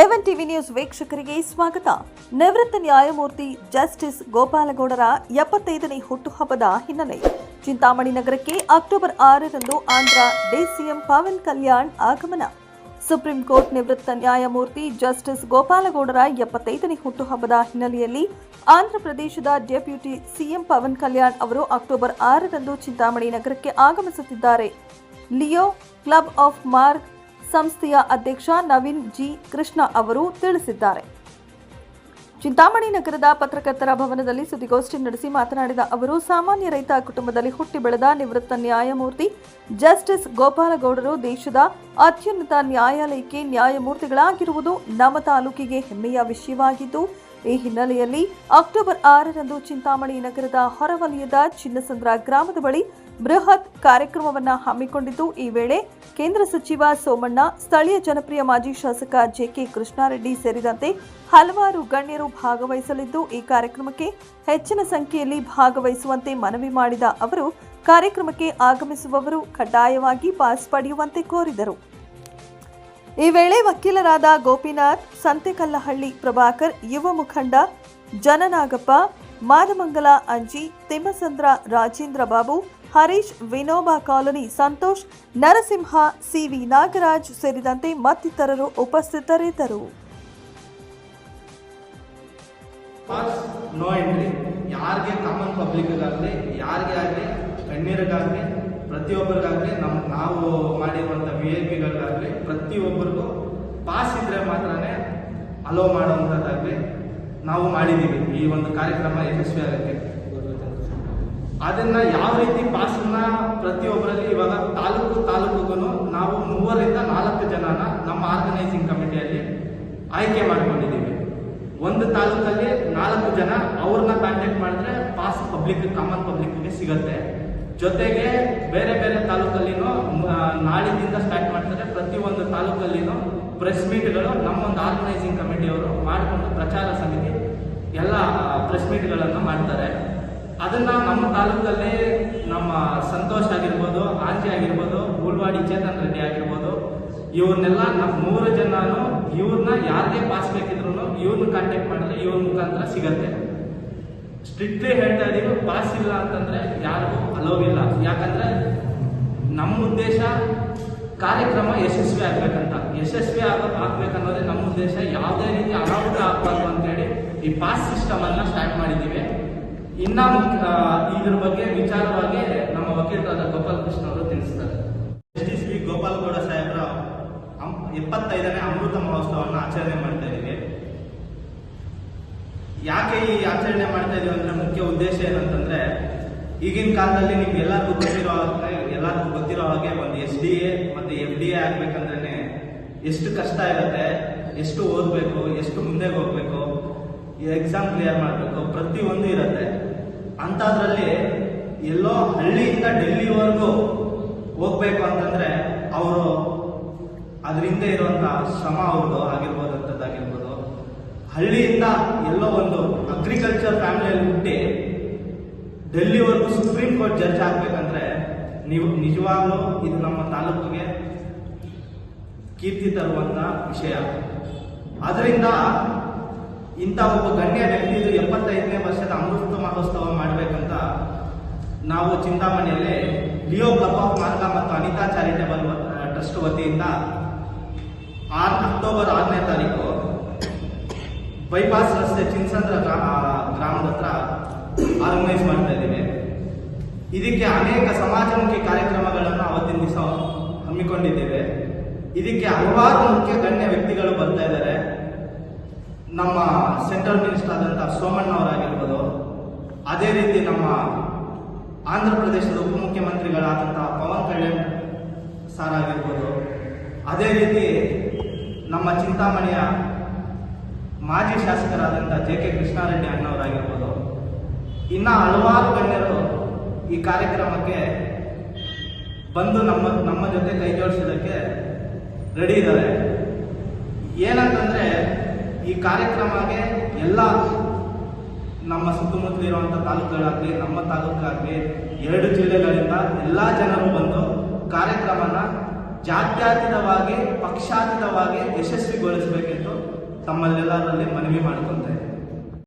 A one TV news ವೀಕ್ಷಕರಿಗೆ ಸ್ವಾಗತ. ನಿವೃತ್ತ ನ್ಯಾಯಮೂರ್ತಿ ಜಸ್ಟಿಸ್ ಗೋಪಾಲಗೌಡರ ಎಪ್ಪತ್ತೈದನೇ ಹುಟ್ಟುಹಬ್ಬದ ಹಿನ್ನೆಲೆ ಚಿಂತಾಮಣಿ ನಗರಕ್ಕೆ ಅಕ್ಟೋಬರ್ ಆರರಂದು ಆಂಧ್ರ ಡಿಸಿಎಂ ಪವನ್ ಕಲ್ಯಾಣ್ ಆಗಮನ. ಸುಪ್ರೀಂ ಕೋರ್ಟ್ ನಿವೃತ್ತ ನ್ಯಾಯಮೂರ್ತಿ ಜಸ್ಟಿಸ್ ಗೋಪಾಲಗೌಡರ ಎಪ್ಪತ್ತೈದನೇ ಹುಟ್ಟುಹಬ್ಬದ ಹಿನ್ನೆಲೆಯಲ್ಲಿ ಆಂಧ್ರಪ್ರದೇಶದ ಡೆಪ್ಯೂಟಿ ಸಿಎಂ ಪವನ್ ಕಲ್ಯಾಣ್ ಅವರು ಅಕ್ಟೋಬರ್ ಆರರಂದು ಚಿಂತಾಮಣಿ ನಗರಕ್ಕೆ ಆಗಮಿಸುತ್ತಿದ್ದಾರೆ. ಲಿಯೋ, ಕ್ಲಬ್ ಆಫ್ ಮಾರ್ಕ್ ಸಂಸ್ಥೆಯ ಅಧ್ಯಕ್ಷ ನವೀನ್ ಜಿ. ಕೃಷ್ಣ ಅವರು ತಿಳಿಸಿದ್ದಾರೆ. ಚಿಂತಾಮಣಿ ನಗರದ ಪತ್ರಕರ್ತರ ಭವನದಲ್ಲಿ ಸುದ್ದಿಗೋಷ್ಠಿ ನಡೆಸಿ ಮಾತನಾಡಿದ ಅವರು, ಸಾಮಾನ್ಯ ರೈತ ಕುಟುಂಬದಲ್ಲಿ ಹುಟ್ಟಿ ಬೆಳೆದ ನಿವೃತ್ತ ನ್ಯಾಯಮೂರ್ತಿ ಜಸ್ಟಿಸ್ ಗೋಪಾಲಗೌಡರು ದೇಶದ ಅತ್ಯುನ್ನತ ನ್ಯಾಯಾಲಯಕ್ಕೆ ನ್ಯಾಯಮೂರ್ತಿಗಳಾಗಿರುವುದು ನಮ್ಮ ತಾಲೂಕಿಗೆ ಹೆಮ್ಮೆಯ ವಿಷಯವಾಗಿದ್ದು, ಈ ಹಿನ್ನೆಲೆಯಲ್ಲಿ ಅಕ್ಟೋಬರ್ ಆರರಂದು ಚಿಂತಾಮಣಿ ನಗರದ ಹೊರವಲಯದ ಚಿನ್ನಸಂದ್ರ ಗ್ರಾಮದ ಬಳಿ ಬೃಹತ್ ಕಾರ್ಯಕ್ರಮವನ್ನು ಹಮ್ಮಿಕೊಂಡಿದ್ದು ಈ ವೇಳೆ ಕೇಂದ್ರ ಸಚಿವ ಸೋಮಣ್ಣ, ಸ್ಥಳೀಯ ಜನಪ್ರಿಯ ಮಾಜಿ ಶಾಸಕ ಜೆಕೆ ಕೃಷ್ಣಾರೆಡ್ಡಿ ಸೇರಿದಂತೆ ಹಲವಾರು ಗಣ್ಯರು ಭಾಗವಹಿಸಲಿದ್ದು, ಈ ಕಾರ್ಯಕ್ರಮಕ್ಕೆ ಹೆಚ್ಚಿನ ಸಂಖ್ಯೆಯಲ್ಲಿ ಭಾಗವಹಿಸುವಂತೆ ಮನವಿ ಮಾಡಿದ ಅವರು, ಕಾರ್ಯಕ್ರಮಕ್ಕೆ ಆಗಮಿಸುವವರು ಕಡ್ಡಾಯವಾಗಿ ಪಾಸ್ ಪಡೆಯುವಂತೆ ಕೋರಿದರು. ಈ ವೇಳೆ ವಕೀಲರಾದ ಗೋಪಿನಾಥ್, ಸಂತೆಕಲ್ಲಹಳ್ಳಿ ಪ್ರಭಾಕರ್, ಯುವ ಮುಖಂಡ Jananagappa, Madamangala Anji, Thimmasandra Rajendra Babu Harish, Vinoba colony, Santosh, Narasimha, C V Nagaraj ಸೇರಿದಂತೆ ಮತ್ತಿತರರು ಉಪಸ್ಥಿತರಿದ್ದರು. Pass no entry. ಯಾರಿಗೆ ಕಾಮನ್ ಪಬ್ಲಿಕ್ಗಾಗಲಿ ಯಾರಿಗೆ ಆಗಲಿ, ಕಣ್ಣೀರಿಗಾಗಲಿ, ಪ್ರತಿಯೊಬ್ಬರಿಗಾಗಲಿ ನಮ್ಮ ನಾವು ಮಾಡಿರುವಂಥ ವಿ ಐ ಪಿಗಳಿಗಾಗಲಿ ಪ್ರತಿಯೊಬ್ಬರಿಗೂ ಪಾಸ್ ಇದ್ರೆ ಮಾತ್ರನೇ ಅಲೋ ಮಾಡುವಂಥದ್ದಾಗಲಿ ನಾವು ಮಾಡಿದ್ದೀವಿ. ಈ ಒಂದು ಕಾರ್ಯಕ್ರಮ ಯಶಸ್ವಿ ಆಗೋಕ್ಕೆ ಅದನ್ನ ಯಾವ ರೀತಿ ಪಾಸನ್ನ ಪ್ರತಿಯೊಬ್ಬರಲ್ಲಿ ಇವಾಗ ತಾಲೂಕು ತಾಲೂಕುಗೂ ನಾವು ಮೂವರಿಂದ ನಾಲ್ಕು ಜನನ ನಮ್ಮ ಆರ್ಗನೈಸಿಂಗ್ ಕಮಿಟಿಯಲ್ಲಿ ಆಯ್ಕೆ ಮಾಡ್ಕೊಂಡಿದ್ದೀವಿ. ಒಂದು ತಾಲೂಕಲ್ಲಿ ನಾಲ್ಕು ಜನ ಅವ್ರನ್ನ ಕಾಂಟ್ಯಾಕ್ಟ್ ಮಾಡಿದ್ರೆ ಪಾಸ್ ಪಬ್ಲಿಕ್ ಕಾಮನ್ ಪಬ್ಲಿಕ್ಗೆ ಸಿಗುತ್ತೆ. ಜೊತೆಗೆ ಬೇರೆ ಬೇರೆ ತಾಲೂಕಲ್ಲಿನೂ ನಾಳಿದಿಂದ ಸ್ಟಾರ್ಟ್ ಮಾಡ್ತಾರೆ. ಪ್ರತಿಯೊಂದು ತಾಲೂಕಲ್ಲಿನೂ ಪ್ರೆಸ್ ಮೀಟ್ಗಳು ನಮ್ಮೊಂದು ಆರ್ಗನೈಸಿಂಗ್ ಕಮಿಟಿಯವರು ಮಾಡಿಕೊಂಡು ಪ್ರಚಾರ ಸಮಿತಿ ಎಲ್ಲ ಪ್ರೆಸ್ ಮೀಟ್ಗಳನ್ನು ಮಾಡ್ತಾರೆ. ಅದನ್ನ ನಮ್ಮ ತಾಲೂಕಲ್ಲಿ ನಮ್ಮ ಸಂತೋಷ್ ಆಗಿರ್ಬೋದು ಆಂಜಿ ಆಗಿರ್ಬೋದು ಗೂಳ್ವಾಡಿ ಚೇತನ್ ರೆಡ್ಡಿ ಆಗಿರ್ಬೋದು, ಇವ್ರನ್ನೆಲ್ಲ ನಮ್ಮ ಮೂರು ಜನನು ಇವ್ರನ್ನ ಯಾರದೇ ಪಾಸ್ ಬೇಕಿದ್ರು ಇವ್ರನ್ನ ಕಾಂಟ್ಯಾಕ್ಟ್ ಮಾಡಿದ್ರೆ ಇವ್ರ ಮುಖಾಂತರ ಸಿಗತ್ತೆ. ಸ್ಟ್ರಿಕ್ಟ್ಲಿ ಹೇಳ್ತಾ ಇದೀವಿ ಪಾಸ್ ಇಲ್ಲ ಅಂತಂದ್ರೆ ಯಾರಿಗೂ ಅಲೋ ಇಲ್ಲ. ಯಾಕಂದ್ರೆ ನಮ್ಮ ಉದ್ದೇಶ ಕಾರ್ಯಕ್ರಮ ಯಶಸ್ವಿ ಆಗ್ಬೇಕಂತ. ಯಶಸ್ವಿ ಆಗ ಆಗ್ಬೇಕನ್ನೋದೇ ನಮ್ಮ ಉದ್ದೇಶ. ಯಾವುದೇ ರೀತಿ ಅನಾಹುತ ಆಗ್ಬಾರ್ದು ಅಂತೇಳಿ ಈ ಪಾಸ್ ಸಿಸ್ಟಮ್ ಅನ್ನ ಸ್ಟಾರ್ಟ್ ಮಾಡಿದ್ದೀವಿ. ಇನ್ನ ಇದ್ರ ಬಗ್ಗೆ ವಿಚಾರವಾಗಿ ನಮ್ಮ ವಕೀಲರಾದ ಗೋಪಾಲ ಕೃಷ್ಣ ಅವರು ತಿಳಿಸ್ತಾರೆ. ಜಸ್ಟಿಸ್ ವಿ ಗೋಪಾಲಗೌಡ ಸಾಹೇಬ್ರ ಎಪ್ಪತ್ತೈದನೇ ಅಮೃತ ಮಹೋತ್ಸವವನ್ನು ಆಚರಣೆ ಮಾಡ್ತಾ ಇದ್ದೀವಿ. ಯಾಕೆ ಈ ಆಚರಣೆ ಮಾಡ್ತಾ ಇದೀವಿ ಅಂದ್ರೆ ಮುಖ್ಯ ಉದ್ದೇಶ ಏನಂತಂದ್ರೆ, ಈಗಿನ ಕಾಲದಲ್ಲಿ ನಿಮ್ಗೆ ಎಲ್ಲರಿಗೂ ಗೊತ್ತಿರೋ ಎಲ್ಲರಿಗೂ ಗೊತ್ತಿರೋ ಹಾಗೆ ಒಂದು ಎಸ್ ಡಿ ಎ ಮತ್ತೆ ಎಫ್ ಡಿ ಎ ಆಗ್ಬೇಕಂದ್ರೆ ಎಷ್ಟು ಕಷ್ಟ ಇರುತ್ತೆ, ಎಷ್ಟು ಓದ್ಬೇಕು, ಎಷ್ಟು ಮುಂದೆ ಹೋಗ್ಬೇಕು ಎಕ್ಸಾಮ್ ಕ್ಲಿಯರ್ ಮಾಡಬೇಕು? ಪ್ರತಿಯೊಂದು ಇರುತ್ತೆ. ಅಂಥದ್ರಲ್ಲಿ ಎಲ್ಲೋ ಹಳ್ಳಿಯಿಂದ ಡೆಲ್ಲಿವರೆಗೂ ಹೋಗ್ಬೇಕು ಅಂತಂದ್ರೆ ಅವರು ಅದರಿಂದ ಇರುವಂತ ಶ್ರಮ ಅವ್ರದ್ದು ಆಗಿರ್ಬೋದು ಅಂತದ್ದಾಗಿರ್ಬೋದು ಹಳ್ಳಿಯಿಂದ ಎಲ್ಲೋ ಒಂದು ಅಗ್ರಿಕಲ್ಚರ್ ಫ್ಯಾಮಿಲಿಯಲ್ಲಿ ಹುಟ್ಟಿ ಡೆಲ್ಲಿವರೆಗೂ ಸುಪ್ರೀಂ ಕೋರ್ಟ್ ಜಡ್ಜ್ ಆಗ್ಬೇಕಂದ್ರೆ ನೀವು ನಿಜವಾಗ್ಲೂ ಇದು ನಮ್ಮ ತಾಲೂಕಿಗೆ ಕೀರ್ತಿ ತರುವಂತ ವಿಷಯ. ಅದರಿಂದ ಇಂಥ ಒಬ್ಬ ಗಣ್ಯ ವ್ಯಕ್ತಿದು ಎಪ್ಪತ್ತೈದನೇ ವರ್ಷದ ಅಮೃತ ಮಹೋತ್ಸವ ಮಾಡಬೇಕಂತ ನಾವು ಚಿಂತಾಮಣಿಯಲ್ಲಿ ಲಿಯೋ ಕ್ಲಬ್ ಆಫ್ ಮಾರ್ಗ ಮತ್ತು ಅನಿತಾ ಚಾರಿಟೇಬಲ್ ಟ್ರಸ್ಟ್ ವತಿಯಿಂದ ಆರು ಅಕ್ಟೋಬರ್ ಆರನೇ ತಾರೀಕು ಬೈಪಾಸ್ ರಸ್ತೆ ಚಿನ್ಸಂದ್ರ ಗ್ರಾಮ ಗ್ರಾಮದ ಹತ್ರ ಆರ್ಗನೈಸ್ ಮಾಡ್ತಾ ಇದ್ದೀವಿ. ಇದಕ್ಕೆ ಅನೇಕ ಸಮಾಜಮುಖಿ ಕಾರ್ಯಕ್ರಮಗಳನ್ನು ಅವತ್ತಿನ ದಿವಸ ಹಮ್ಮಿಕೊಂಡಿದ್ದೇವೆ. ಇದಕ್ಕೆ ಹಲವಾರು ಮುಖ್ಯ ಗಣ್ಯ ವ್ಯಕ್ತಿಗಳು ಬರ್ತಾ ಇದ್ದಾರೆ ನಮ್ಮ ಸೆಂಟ್ರಲ್ ಮಿನಿಸ್ಟರ್ ಆದಂಥ ಸೋಮಣ್ಣ ಅವರಾಗಿರ್ಬೋದು. ಅದೇ ರೀತಿ ನಮ್ಮ ಆಂಧ್ರ ಪ್ರದೇಶದ ಉಪಮುಖ್ಯಮಂತ್ರಿಗಳಾದಂಥ ಪವನ್ ಕಲ್ಯಾಣ್ ಸಾರ್ ಆಗಿರ್ಬೋದು. ಅದೇ ರೀತಿ ನಮ್ಮ ಚಿಂತಾಮಣಿಯ ಮಾಜಿ ಶಾಸಕರಾದಂಥ ಜೆ ಕೆ ಕೃಷ್ಣಾರೆಡ್ಡಿ ಅಣ್ಣವರಾಗಿರ್ಬೋದು. ಇನ್ನ ಹಲವಾರು ಗಣ್ಯರು ಈ ಕಾರ್ಯಕ್ರಮಕ್ಕೆ ಬಂದು ನಮ್ಮ ನಮ್ಮ ಜೊತೆ ಕೈ ಜೋಡಿಸೋದಕ್ಕೆ ರೆಡಿ ಇದ್ದಾರೆ. ಏನಂತಂದ್ರೆ ಈ ಕಾರ್ಯಕ್ರಮಕ್ಕೆ ಎಲ್ಲ ನಮ್ಮ ಸುತ್ತಮುತ್ತಲಿರುವಂಥ ತಾಲೂಕುಗಳಾಗಲಿ, ನಮ್ಮ ತಾಲೂಕಾಗಲಿ, ಎರಡು ಜಿಲ್ಲೆಗಳಿಂದ ಎಲ್ಲ ಜನರು ಬಂದು ಕಾರ್ಯಕ್ರಮನ ಜಾತ್ಯಾತೀತವಾಗಿ, ಪಕ್ಷಾತೀತವಾಗಿ ಯಶಸ್ವಿಗೊಳಿಸಬೇಕೆಂದು ತಮ್ಮಲ್ಲೆಲ್ಲರಲ್ಲಿ ಮನವಿ ಇದ್ದೇನೆ